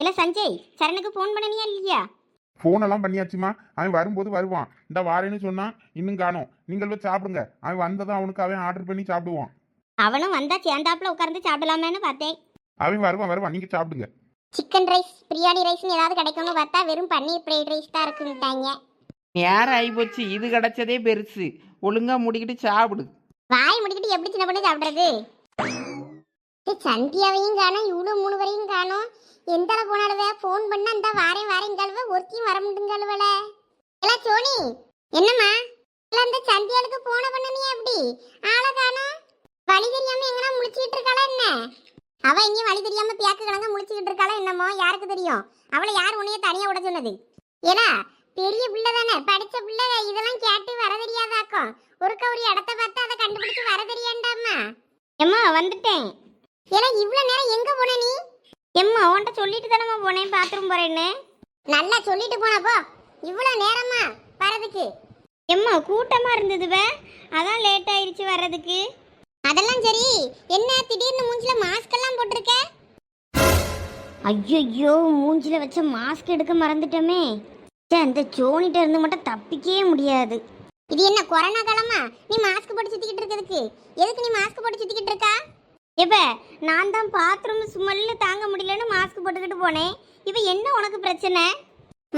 இல்ல சஞ்சய் சரணுக்கு ஃபோன் பண்ணனியா இல்லையா? ஃபோன் எல்லாம் பண்ணியாச்சுமா? அவன் வரும்போது வருவான். இந்த வாரேன்னு சொன்னான் இன்னும் காணோம். நீங்கள் போய் சாப்பிடுங்க. அவன் வந்ததும் அவனுக்கு அவன் ஆர்டர் பண்ணி சாப்பிடுவான். அவனும் வந்தா சேர்ந்தாப்புல உட்கார்ந்து சாப்பிடலாமேன்னு பார்த்தேன். அவன் வருவான் வருவான். நீங்க சாப்பிடுங்க. சிக்கன் ரைஸ் பிரியாணி ரைஸ்னு ஏதாவது கிடைக்கும்னு பார்த்தா வெறும் பன்னீர் ஃப்ரைட் ரைஸ் தான் இருக்குன்ட்டாங்க. நேரம் ஆகிப்போச்சு. இது கிடைச்சதே பெருசு. ஒழுங்கா முடிக்கிட்டு சாப்பிடு. வாய் முடிக்கிட்டு எப்படி சின்ன பண்ணி சாப்பிடுறது? சந்தியாவையும் காணும் இவ்வளோ மூணு வரையும் காணும். எந்த அளவு போனாலுவே ஃபோன் பண்ணா அந்த வாரேன் வாரேங்காலுவ ஒருத்தையும் வர முடியுங்காலுவல எல்லாம் சோனி என்னம்மா? இல்ல அந்த சந்தியாளுக்கு போன பண்ணனியே அப்படி ஆளை காணும். வழி தெரியாம எங்கனா முழிச்சிக்கிட்டு இருக்காளா என்ன? அவ எங்கேயும் வழி தெரியாம பியாக்கு கிழங்க முழிச்சுக்கிட்டு இருக்காளா என்னமோ? யாருக்கு தெரியும்? அவளை யார் உன்னைய தனியா விட சொன்னது? ஏன்னா பெரிய பிள்ளை தானே படிச்ச பிள்ளை இதெல்லாம் கேட்டு வர தெரியாதாக்கும். ஒருக்க ஒரு இடத்த பார்த்து அதை கண்டுபிடிச்சு வர தெரியாண்டாம்மா? எம்மா வந்துட்டேன். ஏன்னா இவ்வளோ நேரம் எங்க போன நீ? எம்மா உன்கிட்ட சொல்லிட்டு தானம்மா போனேன் பாத்ரூம் போறேன்னு. நல்லா சொல்லிட்டு போனப்போ இவ்வளோ நேரமா வரதுக்கு எம்மா கூட்டமா இருந்ததுவ அதான் லேட் ஆயிடுச்சு வர்றதுக்கு. அதெல்லாம் சரி. என்ன திடீர்னு மூஞ்சில மாஸ்க் எல்லாம் போட்டிருக்க? ஐயோ மூஞ்சில வச்ச மாஸ்க் எடுக்க மறந்துட்டோமே. ச்சே, அந்த சோனிட்ட இருந்து மட்டும் தப்பிக்கவே முடியாது. இது என்ன கொரோனா காலமா? நீ மாஸ்க் போட்டு சுத்திக்கிட்டு இருக்கிறதுக்கு. எதுக்கு நீ மாஸ்க் போட்டு சுத்திக்கிட்டு இருக்கா? இப்ப நான் தான் பாத்ரூம் ஸ்மெல்லு தாங்க முடியலன்னு மாஸ்க் போட்டுக்கிட்டு போனேன். இப்போ என்ன உனக்கு பிரச்சனை?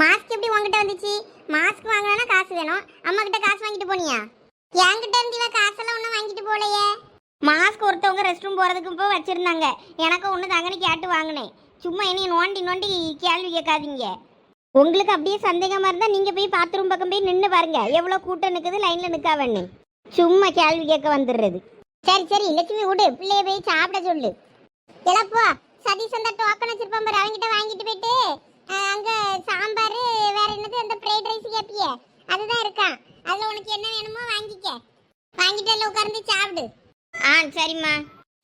மாஸ்க் எப்படி உங்ககிட்ட வந்துச்சு? மாஸ்க் வாங்கினா காசு வேணும். அம்மா கிட்ட காசு வாங்கிட்டு போனியா? என்கிட்ட இருந்து இவ காசெல்லாம் ஒன்றும் வாங்கிட்டு போலையே மாஸ்க் ஒருத்தவங்க ரெஸ்ட் ரூம் போகிறதுக்கு இப்போ வச்சுருந்தாங்க. எனக்கு ஒன்று தாங்கன்னு கேட்டு வாங்கினேன். சும்மா என்னைய நோண்டி நோண்டி கேள்வி கேட்காதீங்க. உங்களுக்கு அப்படியே சந்தேகமாக இருந்தால் நீங்கள் போய் பாத்ரூம் பக்கம் போய் நின்று பாருங்க. எவ்வளோ கூட்டம் நிற்குது லைனில் நிக்காவன்னு. சும்மா கேள்வி கேட்க வந்துடுறது. சரி சரி லட்சுமி விடு பிள்ளைய போய் சாப்பிட சொல்லு. எழப்போ சதீஷ் அந்த டோக்கன் வச்சிருப்பான் பாரு அவங்கிட்ட வாங்கிட்டு போயிட்டு அங்க சாம்பார் வேற என்னது அந்த ஃப்ரைட் ரைஸ் கேப்பிய. அதுதான் இருக்கான். அதுல உனக்கு என்ன வேணுமோ வாங்கிக்க. வாங்கிட்டு எல்லாம் உட்கார்ந்து சாப்பிடு. ஆ சரிம்மா.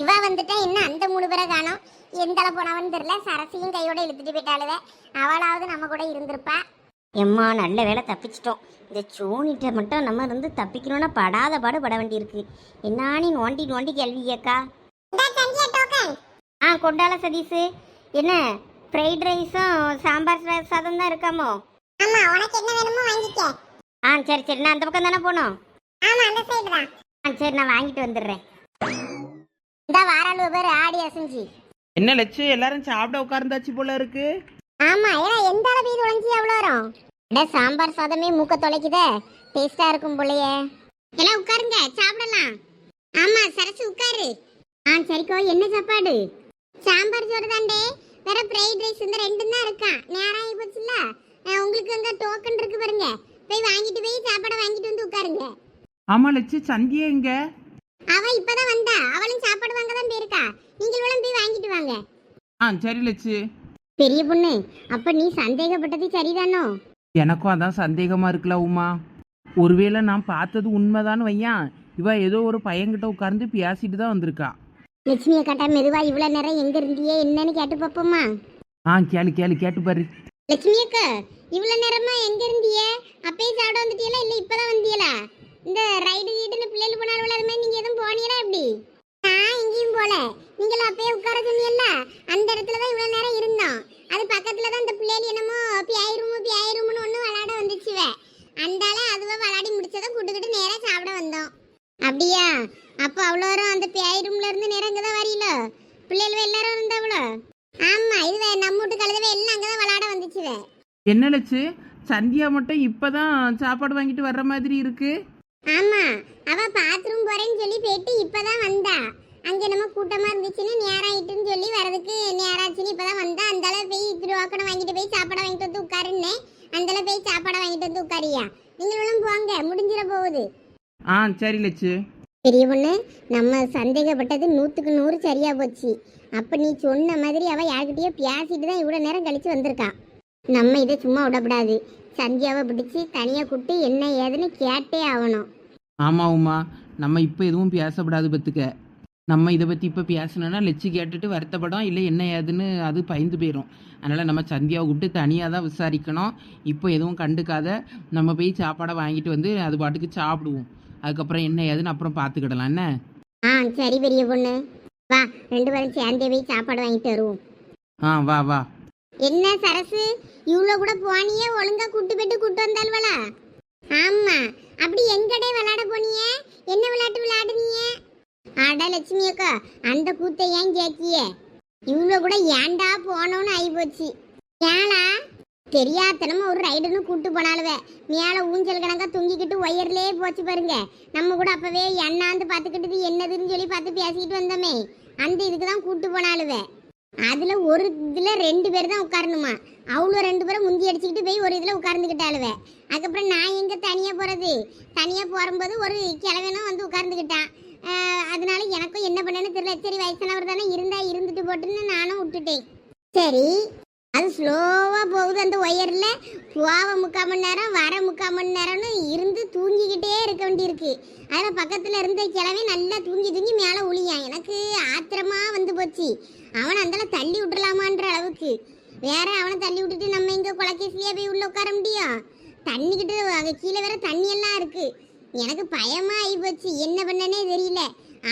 இவ வந்துட்டா என்ன அந்த மூணு பேரை காணோம். எந்த அளவு போனவன்னு தெரியல. சரசையும் கையோட இழுத்துட்டு போயிட்டாளுவே. அவளாவது நம்ம கூட இருந்திருப்பா. எம்மா நல்ல வேலை தப்பிச்சிட்டோம். இந்த சோனிட்ட மட்டும் நம்ம இருந்து தப்பிக்கணும்னா படாத பாடு பட வேண்டியிருக்கு. என்னானி நோண்டி நோண்டி கேள்வி கேக்கா ஆ கொண்டால சதீஷ் என்ன ஃப்ரைட் ரைஸும் சாம்பார் சாதம் தான் இருக்காமோ? ஆமா உனக்கு என்ன வேணுமோ வாங்கிக்க. ஆ சரி சரி நான் அந்த பக்கம் தானே போனோம் ஆமா அந்த சைடு தான். ஆ சரி நான் வாங்கிட்டு வந்துடுறேன். இந்த வாராளு பேர் ஆடி அசைஞ்சு. என்ன லட்சு எல்லாரும் சாப்பிட உட்கார்ந்தாச்சு போல இருக்கு. ஆமா ஏன்னா எந்த அளவு இது உழைஞ்சி எவ்வளோ வரும். இட சாம்பார் சாதமே மூக்க தொலைக்குதே. டேஸ்டா இருக்கும் போலயே. எல்லாம் உட்காருங்க. சாப்பிடலாம். ஆமா சரசு உட்காரு. ஆ சரிக்கோ. என்ன சாப்பாடு? சாம்பார் சோறு தாண்டே வேற ஃப்ரைட் ரைஸ் இந்த ரெண்டும் தான் இருக்கான் நேரம் ஆகி போச்சுல்ல? உங்களுக்கு அங்க டோக்கன் இருக்கு பாருங்க. போய் வாங்கிட்டு போய் சாப்பாடை வாங்கிட்டு வந்து உட்காருங்க. ஆமா லட்சு. சந்தியா எங்க? அவ இப்பதான் வந்தா. அவளும் சாப்பாடு வாங்க தான் போயிருக்கா. நீங்களும் போய் வாங்கிட்டு வாங்க. ஆ சரி லட்சு. பெரிய பொண்ணு அப்ப நீ சந்தேகப்பட்டது சரிதானோ? எனக்கும் அதான் சந்தேகமா இருக்குல்ல உமா? ஒருவேளை நான் பார்த்தது உண்மைதான்னு வையான் இவ ஏதோ ஒரு பையன்கிட்ட உட்கார்ந்து பேசிட்டு தான் வந்திருக்கா. லட்சுமி அக்காட்டா மெதுவா இவ்வளவு நேரம் எங்க இருந்தியே? என்னன்னு கேட்டு பாப்போமா ஆ கேளு கேளு கேட்டு பாரு. லட்சுமி அக்கா இவ்வளவு நேரமா எங்க இருந்தியே? அப்பயே சாப்பிட வந்துட்டீங்களா இல்ல இப்பதான் வந்தீங்களா இந்த ரைடு கீடுன்னு பிள்ளைகள் போனாலும் அது மாதிரி நீங்க எதுவும் போனீங்களா எப்படி? நான் எங்கேயும் போல. நீங்களும் அப்பயே உட்கார சொன்னீங்கல்ல? அந்த இடத்துல தான் இவ்வளவு நேரம் இருந்தோம். அது பக்கத்துல தான் இந்த பிள்ளைகள் என்னமோ பியாயிரமோ பியாயிரமுன்னு ஒண்ணு விளையாட வந்துச்சுவ. அந்தால அதுவா விளையாடி முடிச்சதை கூட்டுக்கிட்டு நேரா சாப்பிட வந்தோம். அப்படியா? அப்போ அவ்வளோ வரும் அந்த பேய் ரூம்ல இருந்து நேரம் இங்கே தான் வரீங்களோ பிள்ளைகள் எல்லாரும் இருந்தாவளோ? ஆமா இதுவே நம்ம வீட்டு கழுதவே எல்லாம் அங்கதான் விளையாட வந்துச்சுவே. என்ன லட்சு சந்தியா மட்டும் இப்பதான் சாப்பாடு வாங்கிட்டு வர்ற மாதிரி இருக்கு? ஆமா அவ பாத்ரூம் போறேன்னு சொல்லி போயிட்டு இப்பதான் வந்தா. அங்க நம்ம கூட்டமா இருந்துச்சுன்னு நேரம் ஆயிட்டுன்னு சொல்லி வரதுக்கு நேராச்சுன்னு இப்பதான் வந்தா அந்த அளவு போய் திருவாக்கணம் வாங்கிட்டு போய் சாப்பாடை வாங்கிட்டு வந்து உட்காருன்னே அந்த அளவு போய் சாப்பாடை வாங்கிட்டு வந்து உட்காரியா? நீங்களும் போங்க முடிஞ்சிட போகுது. ஆ சரி லட்சு பெரிய பொண்ணு நம்ம சந்தேகப்பட்டது நூற்றுக்கு நூறு சரியா போச்சு. அப்போ நீ சொன்ன மாதிரி அவள் யார்கிட்டயோ பேசிட்டு தான் இவ்வளோ நேரம் கழிச்சு வந்திருக்கா. நம்ம இதை சும்மா விடக்கூடாது. சந்தியாவை பிடிச்சி தனியாக கூப்பிட்டு என்ன ஏதுன்னு கேட்டே ஆகணும். ஆமா உமா. நம்ம இப்போ எதுவும் பேசப்படாது பத்துக்க. நம்ம இதை பற்றி இப்போ பேசணும்னா லட்சு கேட்டுட்டு வருத்தப்படும். இல்லை என்ன ஏதுன்னு அது பயந்து போயிடும் அதனால் நம்ம சந்தியாவை கூப்பிட்டு தனியாக தான் விசாரிக்கணும். இப்போ எதுவும் கண்டுக்காத நம்ம போய் சாப்பாடை வாங்கிட்டு வந்து அது பாட்டுக்கு சாப்பிடுவோம். அதுக்கப்புறம் என்ன ஏதுன்னு அப்புறம் பார்த்துக்கிடலாம். என்ன? ஆ சரி பெரிய பொண்ணு. வா ரெண்டு பேரும் சேர்ந்தே போய் சாப்பாடு வாங்கிட்டு வருவோம். ஆ வா வா. என்ன சரசு? இவ்வளோ கூட போனியே ஒழுங்கா கூட்டு போயிட்டு கூட்டு வந்தாள்வளா ஆமா. அப்படி எங்கடே விளையாட போனிய? என்ன விளையாட்டு விளையாடுனீங்க? அட லட்சுமி அக்கா அந்த கூத்தை ஏன் கேட்கிய? இவ்வளோ கூட ஏன்டா போனோன்னு ஆகி போச்சு ஏளா தெரியாதனமா ஒரு ரைடுன்னு கூட்டு போனாலுவே மேலே ஊஞ்சல் கணக்கா தூங்கிக்கிட்டு ஒயர்லயே போச்சு பாருங்க. நம்ம கூட அப்பவே எண்ணாந்து பார்த்துக்கிட்டு என்னதுன்னு சொல்லி பார்த்து பேசிக்கிட்டு வந்தோமே. அந்த இதுக்கு தான் கூட்டு போனாலுவ அதுல ஒரு இதுல ரெண்டு பேர் தான் உட்காரணுமா? அவ்வளோ ரெண்டு பேரும் முந்தி அடிச்சுக்கிட்டு போய் ஒரு இதுல உட்கார்ந்துக்கிட்டாளுவ. அதுக்கப்புறம் நான் எங்க தனியா போறது? தனியா போகும்போது ஒரு கிழவனும் வந்து உட்கார்ந்துக்கிட்டான் அதனால எனக்கும் என்ன பண்ணேன்னு தெரியல. சரி வயசானவர் தானே இருந்தா இருந்துட்டு போட்டுன்னு நானும் விட்டுட்டேன். சரி அது ஸ்லோவாக போகுது அந்த ஒயரில். போக முக்கால் மணி நேரம் வர முக்கால் மணி நேரம்னு இருந்து தூங்கிக்கிட்டே இருக்க வேண்டியிருக்கு. அதில் பக்கத்தில் இருந்த கிழமை நல்லா தூங்கி தூங்கி மேலே உளியான் எனக்கு ஆத்திரமா வந்து போச்சு. அவனை அந்தால தள்ளி விட்டுலாமான்ற அளவுக்கு. வேற அவனை தள்ளி விட்டுட்டு நம்ம இங்கே குளக்கேசிலேயே போய் உள்ளே உட்கார முடியும்? தண்ணிக்கிட்டு அங்கே கீழே வேற தண்ணியெல்லாம் இருக்குது எனக்கு பயமா ஆகி போச்சு. என்ன பண்ணனே தெரியல.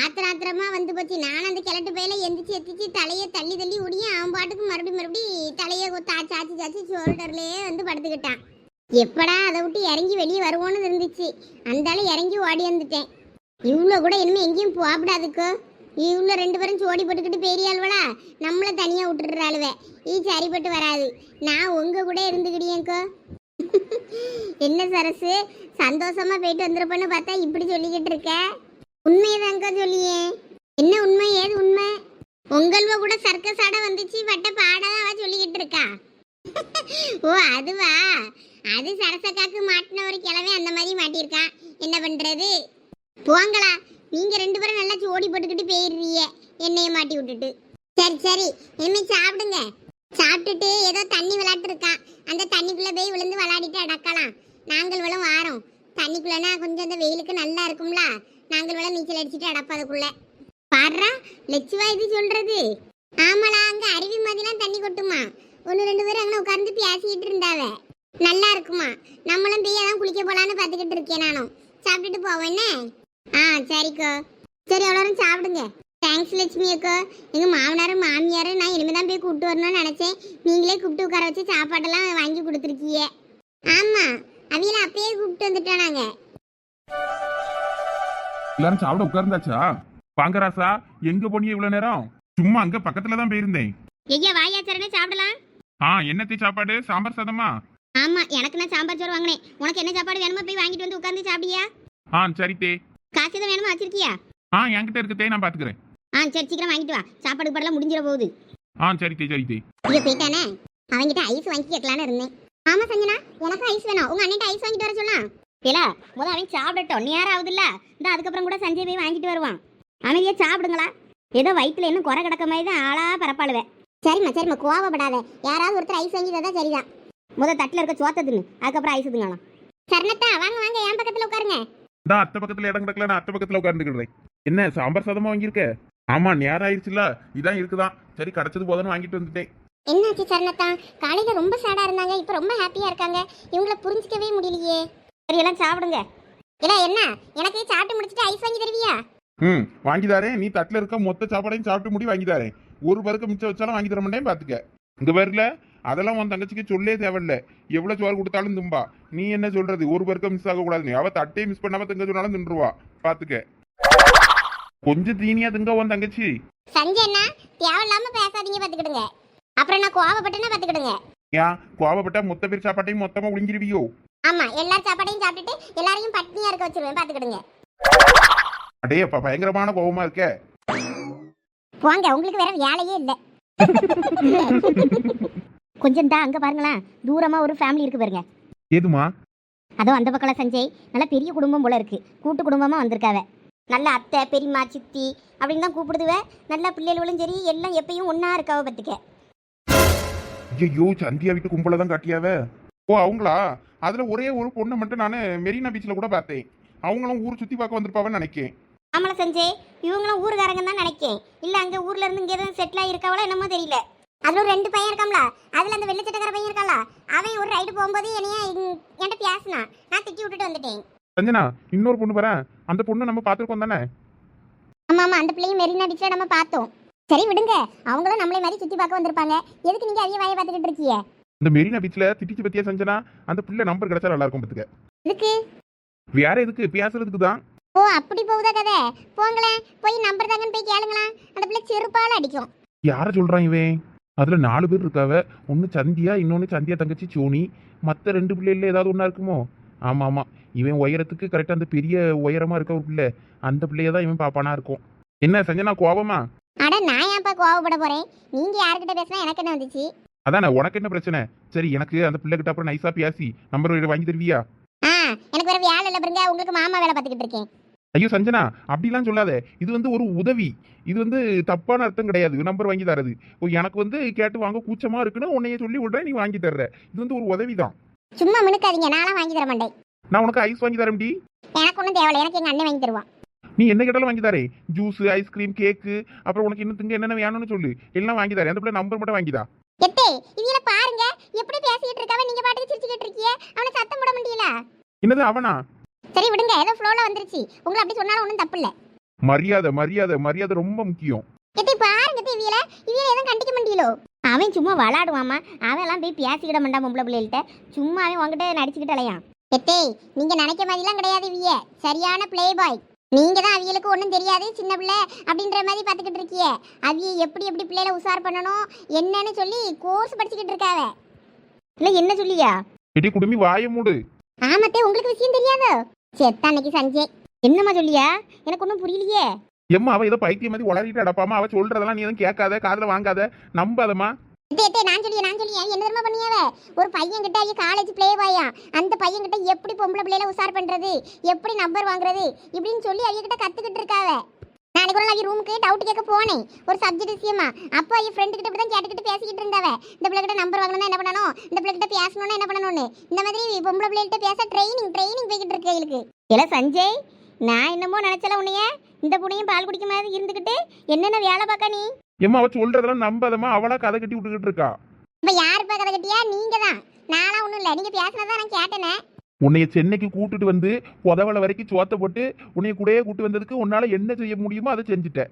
ஆத்திர ஆத்திரமா வந்து போச்சு. நானும் அந்த கிழட்டு பையில எந்திரிச்சு எத்திச்சு தலையை தள்ளி தள்ளி உடியும் அவன் பாட்டுக்கு மறுபடியும் மறுபடியும் தலையை தா சாச்சி சாச்சி ஷோல்டர்லயே வந்து படுத்துக்கிட்டான். எப்படா அதை விட்டு இறங்கி வெளியே வருவோன்னு இருந்துச்சு. அந்தால இறங்கி ஓடி வந்துட்டேன். இவ்வளோ கூட இனிமேல் எங்கேயும் போகப்படாதுக்கோ இவ்வளோ ரெண்டு பேரும் சோடி போட்டுக்கிட்டு பெரியாள்வளா நம்மளை தனியாக விட்டுடுறாளுவே ஈ சரிப்பட்டு வராது. நான் உங்க கூட இருந்துக்கிடியேக்கோ என்ன சரசு? சந்தோஷமா போயிட்டு வந்துருப்பேன்னு பார்த்தா இப்படி சொல்லிக்கிட்டு இருக்க? உண்மையதாங்க சொல்லியே. என்ன உண்மை ஏது உண்மை? உங்கள்வ கூட சர்க்கஸ் ஆட வந்துச்சு பட்ட பாடாதான் அவ சொல்லிக்கிட்டு இருக்கா? ஓ அதுவா? அது சரசக்காக்கு மாட்டின ஒரு கிழமை அந்த மாதிரி மாட்டியிருக்கான் என்ன பண்றது? போங்களா நீங்க ரெண்டு பேரும் நல்லா சோடி போட்டுக்கிட்டு போயிடுறீங்க. என்னைய மாட்டி விட்டுட்டு. சரி சரி இனிமே சாப்பிடுங்க. சாப்பிட்டுட்டு ஏதோ தண்ணி விளையாட்டு இருக்கான் அந்த தண்ணிக்குள்ள போய் விழுந்து விளையாடிட்டு அடக்கலாம் நாங்கள் விழும் வாரோம். தண்ணிக்குள்ளனா கொஞ்சம் அந்த வெயிலுக்கு நல்லா இருக்கும்ல. நாங்கள் விழ நீச்சல் அடிச்சுட்டு அடப்பதுக்குள்ள. பாடுறா லட்சுவா இது சொல்றது. ஆமாடா அங்க அருவி மாதிரிலாம் தண்ணி கொட்டுமா. ஒன்று ரெண்டு பேரும் அங்கே உட்காந்து பேசிக்கிட்டு இருந்தாவ. நல்லா இருக்குமா. நம்மளும் போய் தான் குளிக்க போலான்னு பார்த்துக்கிட்டு இருக்கேன் நானும் சாப்பிட்டுட்டு போவோம் என்ன? ஆ சரிக்கோ. சரி எவ்வளோ சாப்பிடுங்க. தேங்க்ஸ் லட்சுமி அக்கோ. எங்கள் மாமனாரும் மாமியாரும் நான் இனிமேல் தான் போய் கூப்பிட்டு வரணும்னு நினச்சேன். நீங்களே கூப்பிட்டு உட்கார வச்சு சாப்பாடெல்லாம் வாங்கி கொடுத்துருக்கீங்க. ஆமாம் அவியல அப்பயே கூப்பிட்டு வந்துட்டோம் நாங்கள் எல்லாரும் சாப்பிட உட்கார்ந்தாச்சா? வாங்க ராசா எங்க போனிய இவ்வளவு நேரம்? சும்மா அங்க பக்கத்துல தான் போயிருந்தேன். ஐயா வாயாச்சரணே சாப்பிடலாம். ஆ என்னத்தி சாப்பாடு? சாம்பார் சாதமா? ஆமா எனக்கு நான் சாம்பார் சோறு வாங்கினேன். உனக்கு என்ன சாப்பாடு வேணுமோ போய் வாங்கிட்டு வந்து உட்காந்து சாப்பிடியா? ஆ சரி தே. காசு எதுவும் வேணுமா வச்சிருக்கியா? ஆ என்கிட்ட இருக்கத்தே நான் பாத்துக்கிறேன். ஆ சரி சீக்கிரம் வாங்கிட்டு வா. சாப்பாடு பாடலாம் முடிஞ்சிட போகுது. ஆ சரி தே சரி தே. இங்க போயிட்டானே? அவன்கிட்ட ஐஸ் வாங்கி கேட்கலான்னு இருந்தேன். ஆமா சஞ்சனா எனக்கு ஐஸ் வேணும். உங்க அண்ணன் ஐஸ் வாங்கிட்டு வர சொல்லலாம். இல்ல முத அவன் சாப்பிடட்டும். நேரம் ஆகுதுல்ல இந்த அதுக்கப்புறம் கூட சஞ்சய் போய் வாங்கிட்டு வருவான். அமைதியா சாப்பிடுங்களா. ஏதோ வயிற்றுல இன்னும் குறை கிடக்க மாதிரி தான் ஆளா பரப்பாளுவேன் சரிம்மா சரிம்மா கோவப்படாத. யாராவது ஒருத்தர் ஐஸ் வாங்கி தந்தா சரிதான். முத தட்டில் இருக்க சோத்த தின்னு. அதுக்கப்புறம் ஐஸ் திங்கலாம். சரணத்தா வாங்க வாங்க என் பக்கத்துல உட்காருங்க. இந்த அத்தை பக்கத்துல இடம் கிடக்கல நான் அத்தை பக்கத்துல உட்கார்ந்துக்கிறேன். என்ன சாம்பார் சாதமா வாங்கியிருக்க? ஆமா நேரம் ஆயிடுச்சுல இதான் இருக்குதான். சரி கிடைச்சது போதும்னு வாங்கிட்டு வந்துட்டேன். என்னாச்சு சரணத்தா? காலையில ரொம்ப சேடா இருந்தாங்க இப்ப ரொம்ப ஹாப்பியா இருக்காங்க. இவங்கள புரிஞ்சிக்கவே முடியலையே. சரி எல்லாம் சாப்பிடுங்க. இல்ல என்ன? எனக்கு சாப்பிட்டு முடிச்சிட்டு ஐஸ் வாங்கி தருவியா? ம் வாங்கி தாரேன். நீ தட்டுல இருக்க மொத்த சாப்பாடையும் சாப்பிட்டு முடி வாங்கி தாரேன். ஒரு பருக்க மிச்சம் வச்சாலும் வாங்கி தர மாட்டேன் பாத்துக்க. இங்க பேர்ல அதெல்லாம் உன் தங்கச்சிக்கு சொல்லே தேவையில்ல. எவ்வளவு சோறு கொடுத்தாலும் தும்பா. நீ என்ன சொல்றது? ஒரு பருக்க மிஸ் ஆக கூடாது அவ தட்டையே மிஸ் பண்ணாம திங்க சொன்னாலும் தின்றுவா. பாத்துக்க. கொஞ்சம் தீனியா திங்க உன் தங்கச்சி. சஞ்சய் அண்ணா தேவையில்லாம பேசாதீங்க பாத்துக்கிடுங்க. அப்புறம் நான் கோவப்பட்டேன்னா பாத்துக்கிடுங்க ஏன்? கோவப்பட்டா மொத்த பேர் சாப்பாட்டையும் மொத்தமா உளிஞ்சிருவியோ ஆமா எல்லா சாப்பாடையும் சாப்பிட்டுட்டு எல்லாரையும் பட்னியா இருக்க வச்சிருவேன் பாத்துக்கிடுங்க அடே அப்பா பயங்கரமான கோவமா இருக்க. போங்க உங்களுக்கு வேற வேலையே இல்ல. கொஞ்சம் தான் அங்க பாருங்களேன். தூரமா ஒரு ஃபேமிலி இருக்கு பாருங்க. ஏதுமா அதோ அந்த பக்கம் சஞ்சய். நல்ல பெரிய குடும்பம் போல இருக்கு. கூட்டு குடும்பமா வந்திருக்காவ. நல்ல அத்தை பெரியம்மா சித்தி அப்படின்னு தான் கூப்பிடுதுவ. நல்ல பிள்ளைகளும் சரி எல்லாம் எப்பயும் ஒண்ணா இருக்காவ பத்துக்க ஐயோ சந்தியா வீட்டு கும்பல தான் காட்டியாவ? ஓ அவங்களா? அதுல ஒரே ஒரு பொண்ணை மட்டும் நான் மெரினா பீச்ல கூட பார்த்தேன். அவங்களும் ஊர் சுத்தி பார்க்க வந்திருப்பாவன்னு நினைக்கேன். ஆமால சஞ்சய் இவங்களும் ஊருக்காரங்க தான் நினைக்கேன். இல்ல அங்க ஊர்ல இருந்து இங்க எதுவும் செட்டில் ஆயிருக்காவளோ என்னமோ தெரியல. அதுல ஒரு ரெண்டு பையன் இருக்காம்ல அதுல அந்த வெள்ளச்சட்டக்கார பையன் இருக்கால அவன் ஒரு ரைடு போகும்போது என்னைய என்கிட்ட பேசினான் நான் திட்டி விட்டுட்டு வந்துட்டேன். சஞ்சனா இன்னொரு பொண்ணு வரேன். அந்த பொண்ணு நம்ம பார்த்துருக்கோம் தானே? ஆமா ஆமா அந்த பிள்ளையும் மெரினா பீச்ல நம்ம பார்த்தோம். சரி விடுங்க. அவங்களும் நம்மளே மாதிரி சுத்தி பார்க்க வந்திருப்பாங்க. எதுக்கு நீங்க அவிய வாயை பார்த்துக்கிட்டு இருக்கீங்க? இந்த மெரினா பீச்ல திட்டிச்சு பத்தியா செஞ்சனா அந்த பிள்ளை நம்பர் கிடைச்சா நல்லா இருக்கும் பத்துக்க. எதுக்கு? வேற எதுக்கு? பேசுறதுக்கு தான். ஓ அப்படி போகுதா கதை? போங்களேன். போய் நம்பர் தாங்கன்னு போய் கேளுங்களேன். அந்த பிள்ளை செருப்பால அடிக்கும். யார சொல்றான் இவன்? அதுல நாலு பேர் இருக்காவ. ஒன்னு சந்தியா இன்னொன்னு சந்தியா தங்கச்சி சோனி. மத்த ரெண்டு பிள்ளைல ஏதாவது ஒண்ணா இருக்குமோ? ஆமா ஆமா. இவன் உயரத்துக்கு கரெக்டா அந்த பெரிய உயரமா இருக்க ஒரு பிள்ளை. அந்த பிள்ளைய தான் இவன் பாப்பானா இருக்கும். என்ன சஞ்சனா கோபமா அட நான் ஏன்ப்பா கோவப்பட போறேன்? நீங்க யார்கிட்ட பேசினா எனக்கு என்ன வந்துச்சு? அதானே உனக்கு என்ன பிரச்சனை? சரி எனக்கு அந்த பிள்ளை கிட்ட அப்புறம் நைஸா பேசி நம்பர் வாங்கி தருவியா? ஆ எனக்கு வேற வேலை இல்லை பாருங்க உங்களுக்கு மாமா வேலை பார்த்துக்கிட்டு இருக்கேன். ஐயோ சஞ்சனா அப்படிலாம் சொல்லாத. இது வந்து ஒரு உதவி. இது வந்து தப்பான அர்த்தம் கிடையாது. நம்பர் வாங்கி தரது. எனக்கு வந்து கேட்டு வாங்க கூச்சமா இருக்குன்னு உன்னைய சொல்லி விடுறேன் நீ வாங்கி தர்ற. இது வந்து ஒரு உதவி தான் சும்மா மினுக்காதீங்க நான்லாம் வாங்கி தர மாட்டேன். நான் உனக்கு ஐஸ் வாங்கி தரேன்டி. எனக்கு ஒன்றும் தேவையில்லை எனக்கு எங்க அண்ணன் வாங்கி தருவான். நீ என்ன கேட்டாலும் வாங்கி தரேன். ஜூஸ் ஐஸ்கிரீம் கேக்கு அப்புறம் உனக்கு இன்னும் திங்க என்னென்ன வேணும்னு சொல்லு. எல்லாம் வாங்கி தரேன். அந்த பிள்ளை நம்பர் மட்டும் வாங்கிதா எத்தே இவங்கள பாருங்க. எப்படி பேசிக்கிட்டு இருக்காவ? நீங்க பாட்டுக்கு சிரிச்சுக்கிட்டு இருக்கீங்க அவனை சத்தம் போட முடியல. என்னது அவனா? சரி விடுங்க. ஏதோ ஃப்ளோல வந்துருச்சு. உங்களை அப்படி சொன்னாலும் ஒன்றும் தப்பு இல்லை மரியாதை மரியாதை மரியாதை ரொம்ப முக்கியம். எத்தே பாருங்க எத்தே இவியல இவியல எதுவும் கண்டிக்க முடியலோ அவன் சும்மா விளாடுவாமா அவன் எல்லாம் போய் பேசிக்கிட மாட்டான் பொம்பளை பிள்ளைகள்கிட்ட சும்மா அவன் உங்ககிட்ட நடிச்சுக்கிட்டு அலையான். எத்தே நீங்க நினைக்க மாதிரிலாம் கிடையாது இவிய சரியான ப்ளே பாய் நீங்க தான் அவியலுக்கு ஒன்றும் தெரியாது சின்ன பிள்ளை அப்படின்ற மாதிரி பார்த்துக்கிட்டு இருக்கிய. அவிய எப்படி எப்படி பிள்ளையில உஷார் பண்ணணும் என்னன்னு சொல்லி கோர்ஸ் படிச்சுக்கிட்டு இருக்காவ. இல்லை என்ன சொல்லியா? எடி குடுமி வாய மூடு. ஆமத்தே உங்களுக்கு விஷயம் தெரியாதோ? செத்த அன்னைக்கு சஞ்சய். என்னம்மா சொல்லியா? எனக்கு ஒன்றும் புரியலையே. எம்மா அவ ஏதோ பைத்தியம் மாதிரி உளறிட்டு அடப்பாமா அவ சொல்றதெல்லாம் நீ எதுவும் கேட்காத காதுல வாங்காத. நம்பாதம்மா. நான் சொல்லி நான் சொல்லி என்ன தெரியுமா பண்ணியாவ ஒரு பையன் கிட்ட காலேஜ் பிளே பாயா அந்த பையன் கிட்ட எப்படி பொம்பளை பிள்ளையில உஷார் பண்றது? எப்படி நம்பர் வாங்குறது? இப்படின்னு சொல்லி அவங்க கிட்ட கத்துக்கிட்டு இருக்காவ நாளைக்கு ஒரு நாளைக்கு ரூமுக்கு டவுட் கேட்க போனேன். ஒரு சப்ஜெக்ட் விஷயமா. அப்போ அவிய ஃப்ரெண்டு கிட்ட தான் கேட்டுக்கிட்டு பேசிக்கிட்டு இருந்தாவ இந்த பிள்ளை கிட்ட நம்பர் வாங்கணும்னா என்ன பண்ணணும்? இந்த பிள்ளை கிட்ட பேசணும்னா என்ன பண்ணணும்னு? இந்த மாதிரி பொம்பளை பிள்ளைகிட்ட பேச ட்ரைனிங் ட்ரைனிங் போய்கிட்டு இருக்கு எங்களுக்கு இல்லை சஞ்சய் நான் என்னமோ நினச்சல உன்னைய. இந்த புனையும் பால் குடிக்க மாதிரி இருந்துக்கிட்டு என்னென்ன வேலை பார்க்க நீ? எம்மா அவ சொல்றதெல்லாம் நம்பாதம்மா. அவளா கதை கட்டி விட்டுக்கிட்டு இருக்கா. இப்போ யார் இப்போ கதை கட்டியா? நீங்க தான் நானா ஒன்றும் இல்லை. நீங்க பேசினதான் நான் கேட்டேனே. உன்னைய சென்னைக்கு கூட்டிட்டு வந்து உதவலை வரைக்கும் சோத்த போட்டு உன்னைய கூடயே கூட்டு வந்ததுக்கு உன்னால என்ன செய்ய முடியுமோ அதை செஞ்சுட்ட